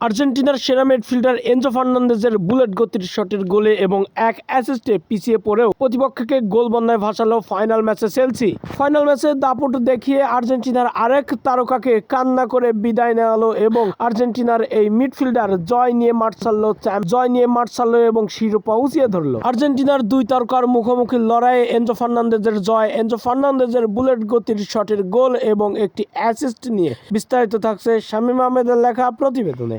আর্জেন্টিনার সেরা midfielder Enzo ফার্নান্দেজের বুলেট গতির শটের গোলে এবং এক অ্যাসিস্টে পিছিয়ে পড়েও প্রতিপক্ষকে গোল বন্যায় ভাসালো ফাইনাল ম্যাচে চেলসি। ফাইনাল ম্যাচে দাপট দেখিয়ে আর্জেন্টিনার আরেক তারকাকে কান্না করে বিদায় নেওয়ালো এবং আর্জেন্টিনার এই মিডফিল্ডার জয় নিয়ে মাঠ ছাড়লো জয় নিয়ে মাঠ ছাড়লো এবং শিরোপা উঁচিয়ে ধরলো। আর্জেন্টিনার দুই তারকার মুখোমুখি লড়াইয়ে এনজো ফার্নান্দেজের জয়, এনজো ফার্নান্দেজের বুলেট গতির শটের গোল এবং একটি অ্যাসিস্ট নিয়ে বিস্তারিত থাকছে শামীম আহমেদের লেখা প্রতিবেদনে।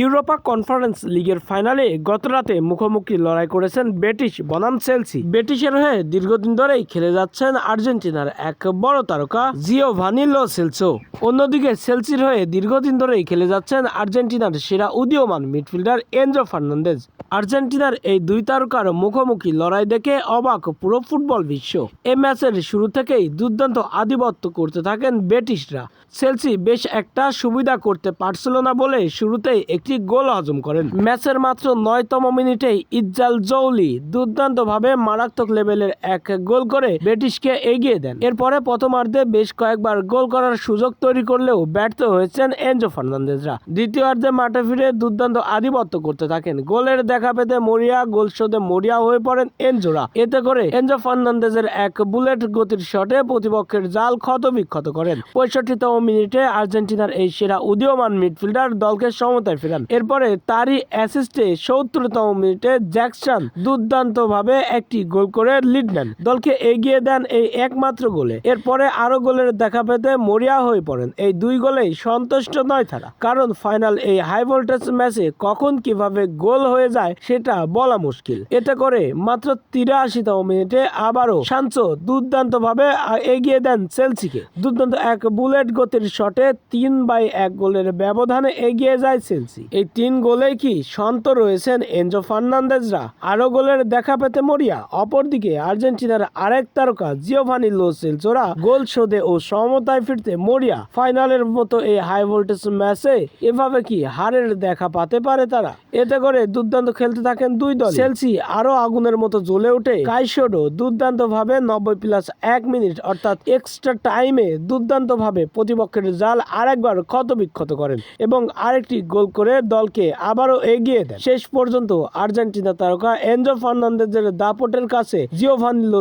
ইউরোপা কনফারেন্স লিগের ফাইনালে গতরাতে মুখোমুখি লড়াই করেছেন বেটিশ বনাম চেলসি। বেটিশের হয়ে দীর্ঘদিন ধরেই খেলে যাচ্ছেন আর্জেন্টিনার এক বড় তারকা জিও ভানিলো সেলসো। অন্যদিকে সেলসির হয়ে দীর্ঘদিন ধরেই খেলে যাচ্ছেন আর্জেন্টিনার সেরা উদীয়মান মিডফিল্ডার এনজো ফার্নান্দেজ। আর্জেন্টিনার এই দুই তারকার মুখোমুখি লড়াই দেখে অবাক পুরো ফুটবল বিশ্ব। এ ম্যাচের শুরু থেকেই দুর্দান্ত আধিপত্য করতে থাকেন বেটিশরা চেলসি বেশ একটা সুবিধা করতে পারছিল না বলে শুরুতেই একটি গোল হজম করেন। ম্যাচের মাত্র নয়তম মিনিটেই ইজ্জাল জৌলি দুর্দান্তভাবে মারাত্মক লেভেলের এক গোল করে বেটিশকে এগিয়ে দেন। এরপরে প্রথমার্ধে বেশ কয়েকবার গোল করার সুযোগ তৈরি করলেও ব্যর্থ হয়েছেন এনজো ফার্নান্দেজরা। দ্বিতীয়ার্ধে মাঠে ফিরে দুর্দান্ত আধিপত্য করতে থাকেন। গোলের দেখা পেতে মরিয়া, গোল শোধে মরিয়া হয়ে পড়েন এনজোরা। এতে করে এনজো ফার্নান্দেজের এক বুলেট গতির শটে প্রতিপক্ষের জাল ক্ষত বিক্ষত করেন। পঁয়ষট্টিতম মিনিটে আর্জেন্টিনার এই সেরা উদীয়মান মিডফিল্ডার দলকে সমতায় ফেরান। এরপরে তারই অ্যাসিস্টে সত্তরতম মিনিটে জ্যাকসন দুর্দান্ত ভাবে একটি গোল করে লিড নেন। দলকে এগিয়ে দেন এই একমাত্র গোলে। এরপরে আরও গোলের দেখা পেতে মরিয়া হয়ে পড়েন। এই দুই গোলেই সন্তুষ্ট নয় তারা। কারণ ফাইনাল এই হাই ভোল্টেজ ম্যাচে কখন কীভাবে গোল হয়ে যায় সেটা বলা মুশকিল। এতে করে মাত্র তিরাশিতম মিনিটে আবারও সাঞ্চো দুর্দান্ত ভাবে এগিয়ে দেন চেলসিকে। দুর্দান্ত এক বুলেট গতির শটে তিন বাই এক গোলের ব্যবধানে এগিয়ে যায় চেলসি। এই তিন গোলেই কি সন্ত রয়েছেন এনজো ফার্নান্দেজরা? আরও গোলের দেখা পেতে মরিয়া, অপরদিকে আর্জেন্টিনার আরেক তারকা জিওভানি লো সেলসোরা গোল শোধে ও সমতায় ফিরতে মরিয়া ফাইনালের মতো এই হাই ভোল্টেজ ম্যাচে এভাবে কি হারের দেখা পাতে পারে তারা? এতে করে দুর্দান্ত খেলতে থাকেন দুই দল চেলসি আরও আগুনের মতো জ্বলে ওঠে। কাইশোডো দুর্দান্ত ভাবে নব্বই প্লাস এক মিনিট, অর্থাৎ এক্সট্রা টাইমে দুর্দান্ত ভাবে প্রতিপক্ষের জাল আরেকবার ক্ষত বিক্ষত করেন এবং আরেকটি গোল করে দলকে আবারও এগিয়ে দেন। শেষ পর্যন্ত আর্জেন্টিনা তারকা এনজো ফার্নান্দেজের দাপটের কাছে জিও লো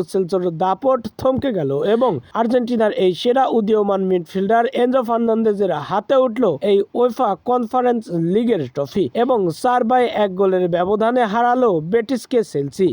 দাপট থমকে গেল এবং আর্জেন্টিনার এই সেরা উদীয়মান মিডফিল্ডার এনজো ফার্নান্দেজের হাতে উঠল এই ওয়েফা কনফারেন্স লিগের ট্রফি এবং চার বাই এক গোলের ব্যবধানে হারালো বেটিসকে চেলসি